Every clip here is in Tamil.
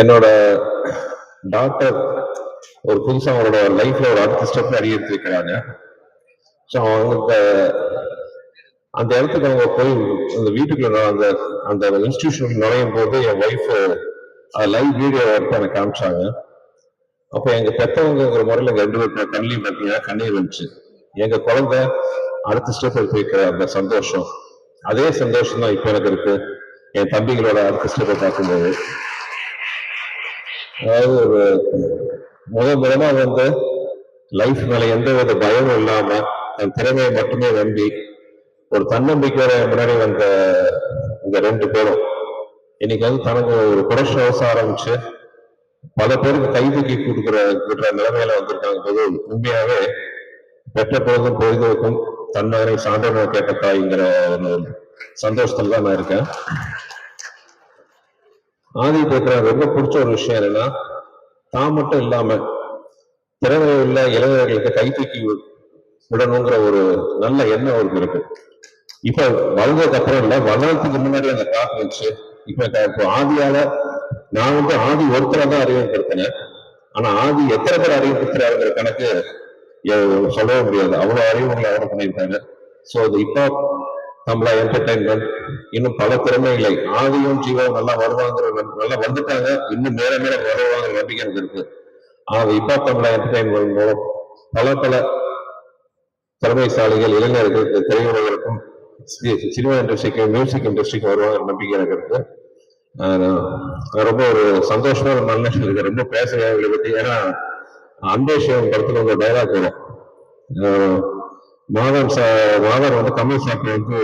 என்னோட டாக்டர் ஒரு புதுசா அவரோட லைஃப்ல ஒரு அடுத்த ஸ்டெப் அடி எடுத்திருக்கிறாங்க ஸோ அவங்க அந்த இடத்துக்கு அவங்க போய் அந்த வீட்டுக்குள்ள அந்த அந்த இன்ஸ்டிடியூஷனுக்கு நுழையும் போது என் ஒய்ஃப் லைவ் வீடியோ எடுத்து எனக்கு காமிச்சாங்க. அப்போ எங்க பெத்தவங்கிற முறையில் எங்க ரெண்டு பேருக்கு கண்ணிலையும் பார்த்தீங்கன்னா கண்ணீர் வந்துச்சு. எங்க குழந்தை அடுத்த ஸ்டெப் எடுத்து வைக்கிற அந்த சந்தோஷம். அதே சந்தோஷம் தான் இப்போ எனக்கு இருக்கு. என் தம்பிகளோட அடுத்த ஸ்டெப்பை பார்க்கும்போது. அதாவது ஒரு முதல் முதலா வந்து லைஃப் மேல எந்த வித பயமும் இல்லாம தன் திறமையை மட்டுமே நம்பி ஒரு தன்னம்பிக்கையோட முன்னாடி வந்த இந்த ரெண்டு பேரும். இன்னைக்கு வந்து தனக்கு ஒரு புரட்சி அவசரம் ஆரம்பிச்சு பல பேருக்கு கைதூக்கி கொடுக்குற கொடுக்குற நிலைமையில வந்திருக்காங்க. போது உண்மையாவே பெற்ற பொழுதும் பொழுதுக்கும் தன்னவரை சான்றனை கேட்ட தாய்ங்கிற ஒரு சந்தோஷத்துல தான் நான் இருக்கேன். ஆதி பேசுற ரொம்ப பிடிச்ச ஒரு விஷயம் என்னன்னா தான் மட்டும் இல்லாம திறமை உள்ள இளைஞர்களுக்கு கை தூக்கி விடணுங்கிற ஒரு நல்ல எண்ணம் அவருக்கு இருக்கு. இப்ப வளர்ந்ததுக்கு அப்புறம் இல்ல வளர்றதுக்கு முன்னாடி அந்த காற்று இருந்துச்சு இப்ப இப்போ ஆதியால நான் வந்து ஆதி ஒருத்தரை தான் அறிமுகப்படுத்தினேன். ஆனா ஆதி எத்தனை பேர் அறிமுகப்படுத்துறாருங்கிற கணக்கு எ- சொல்லவே முடியாது. அவ்வளவு அறிவுகளை அவர் பண்ணியிருக்காங்க ஸோ இப்ப இப்போ நம்மளா என்டர்டைன்மெண்ட் இன்னும் பல திறமைகளை ஆதியும் ஜீவாவும் நல்லா வருவாங்கிற நல்லா வந்துட்டாங்க. இன்னும் மேல மேல வருவாங்கிற நம்பிக்கை எனக்கு இருக்கு. ஆக இப்போ தமிழா என்டர்டைன்மெண்ட் மூலம் பல பல திறமைசாலிகள் இளைஞர்கள் திரையுலகிற்கும் சினிமா இண்டஸ்ட்ரிக்கு மியூசிக் இண்டஸ்ட்ரிக்கு வருவாங்க நம்பிக்கை எனக்கு இருக்கு. ஆஹ் ரொம்ப ஒரு சந்தோஷமான நல்ல இருக்கு. ரொம்ப பேசுகிறேன் இவங்களை பத்தி. ஏன்னா அன்பேஷம் படத்துல ஒரு டைலாக் வரும். மாதம் சா மாதம் வந்து கமல் சார் வந்து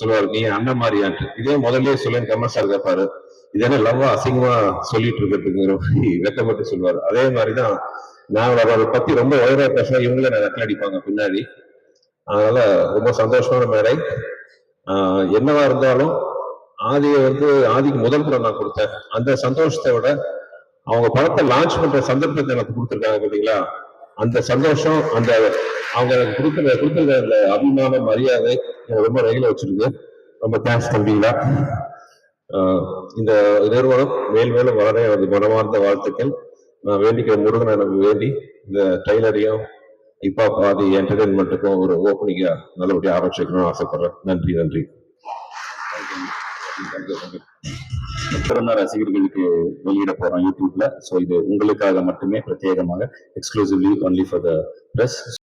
சொல்லுவாரு நீ அண்ணன் மாதிரியான்ட்டு இதே முதல்லயே சொல்லி கமல் சார் கேட்பாரு இது என்ன லவ்வா அசிங்கமா சொல்லிட்டு இருக்கிறதுங்கிற மாதிரி வெக்கப்பட்டு சொல்லுவாரு. அதே மாதிரிதான் நான் அவரை பத்தி ரொம்ப உயர பேசுவேன் இவங்களே நான் நக்கல் அடிப்பாங்க பின்னாடி. அதனால ரொம்ப சந்தோஷமான மேடை. ஆஹ் என்னவா இருந்தாலும் ஆதியை வந்து ஆதிக்கு முதல் படம் நான் கொடுத்தேன். அந்த சந்தோஷத்தை விட அவங்க படத்தை லான்ச் பண்ற சந்தர்ப்பத்தை எனக்கு கொடுத்துருக்காங்க பாத்தீங்களா? அந்த சந்தோஷம் அந்த அவங்க எனக்கு கொடுக்குற கொடுத்துருக்க அந்த அபிமான மரியாதை எனக்கு ரொம்ப ரயில வச்சிருக்கு. ரொம்ப தேங்க்ஸ் தம்பிங்களா இந்த நிறுவனம் மேல் மேலும் வளர எனது மனமார்ந்த வாழ்த்துக்கள். நான் வேண்டிக்கிற முருகன் எனக்கு வேண்டி இந்த டைலரையும் இப்பா பாதி என்டர்டைன்மெண்ட்டுக்கும் ஒரு ஓப்பனிங்கா நல்லபடியாக ஆரம்பிச்சுக்கணும்னு ஆசைப்படுறேன். நன்றி நன்றி. திறந்த ரசிகர்களுக்கு வெளியிட போறோம் யூடியூப்ல சோ இது உங்களுக்காக மட்டுமே பிரத்யேகமாக exclusively only for the press